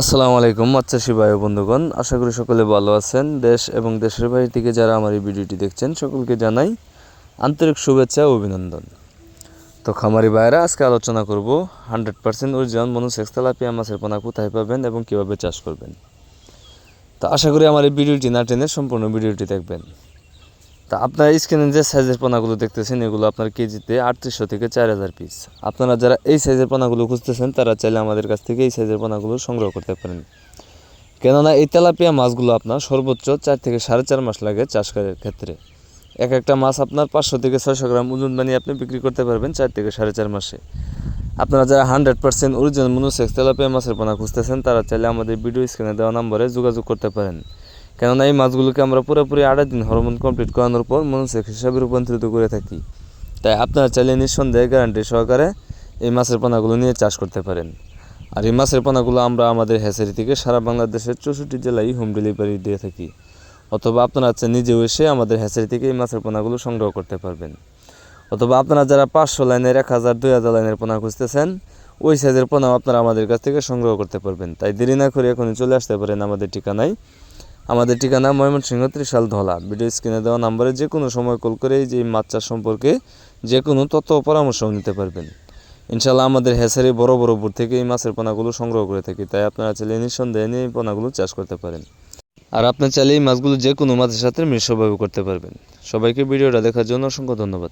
আসসালামু আলাইকুম মাচ্চাসী ভাই ও বন্ধুগণ। আশা করি সকলে ভালো আছেন। দেশ এবং দেশের বাইরে থেকে যারা আমার এই ভিডিওটি দেখছেন, সকলকে জানাই আন্তরিক শুভেচ্ছা ও অভিনন্দন। তো খামারি ভাইরা আজকে আলোচনা করব hundred percent original monosex tilapia মাছের পোনা কোথায় পাবেন এবং কীভাবে চাষ করবেন। তো আশা করি আমার এই ভিডিওটি না টেনে সম্পূর্ণ ভিডিওটি দেখবেন। তা আপনার স্ক্রিনে যে সাইজের পোনাগুলো দেখতেছেন, এগুলো আপনার কেজিতে আটত্রিশশো থেকে চার হাজার পিস আপনারা যারা এই সাইজের পোনাগুলো খুঁজতেছেন, তারা চাইলে আমাদের কাছ থেকে এই সাইজের পোনাগুলো সংগ্রহ করতে পারেন। কেননা এই তেলাপিয়া মাছগুলো আপনার সর্বোচ্চ চার থেকে সাড়ে চার মাস লাগে চাষ করার ক্ষেত্রে। এক একটা মাছ আপনার পাঁচশো থেকে ছয়শো গ্রাম ওজন বানিয়ে আপনি বিক্রি করতে পারবেন চার থেকে সাড়ে চার মাসে। আপনারা যারা hundred percent original monosex tilapia মাছের পোনা খুঁজতেছেন, তারা চাইলে আমাদের ভিডিও স্ক্রিনে দেওয়া নম্বরে যোগাযোগ করতে পারেন। কেননা এই মাছগুলোকে আমরা পুরোপুরি আড়াই দিন হরমোন কমপ্লিট করানোর পর মনুসেক্স হিসাবে রূপান্তরিত করে থাকি। তাই আপনারা চাইলে নিঃসন্দেহে গ্যারান্টি সহকারে এই মাছের পোনাগুলো নিয়ে চাষ করতে পারেন। আর এই মাছের পোনাগুলো আমরা আমাদের হ্যাচারি থেকে সারা বাংলাদেশের চৌষট্টি জেলায় হোম ডেলিভারি দিয়ে থাকি। অথবা আপনারা হচ্ছে নিজেও এসে আমাদের হ্যাচারি থেকে এই মাছের পোনাগুলো সংগ্রহ করতে পারবেন। অথবা আপনারা যারা পাঁচশো লাইনের, এক হাজার, দুই হাজার লাইনের পোনা খুঁজতেছেন, ওই সাইজের পোনাও আপনারা আমাদের কাছ থেকে সংগ্রহ করতে পারবেন। তাই দেরি না করে এখনই চলে আসতে পারেন আমাদের ঠিকানায়। আমাদের ঠিকানা ময়মনসিংহ ত্রিশাল ধলা। ভিডিও স্ক্রিনে দেওয়া নাম্বারে যে কোনো সময় কল করে যে মাছ চাষ সম্পর্কে যে কোনো তথ্য ও পরামর্শও নিতে পারবেন। ইনশাল্লাহ আমাদের হেসারি বড় বড় বুট থেকে এই মাছের পোনাগুলো সংগ্রহ করে থাকি, তাই আপনারা চাইলে নিঃসন্দেহে নিয়ে এই পোনাগুলো চাষ করতে পারেন। আর আপনি চাইলে এই মাছগুলো যে কোনো মাছের সাথে মিশ্রভাবে করতে পারবেন। সবাইকে ভিডিওটা দেখার জন্য অসংখ্য ধন্যবাদ।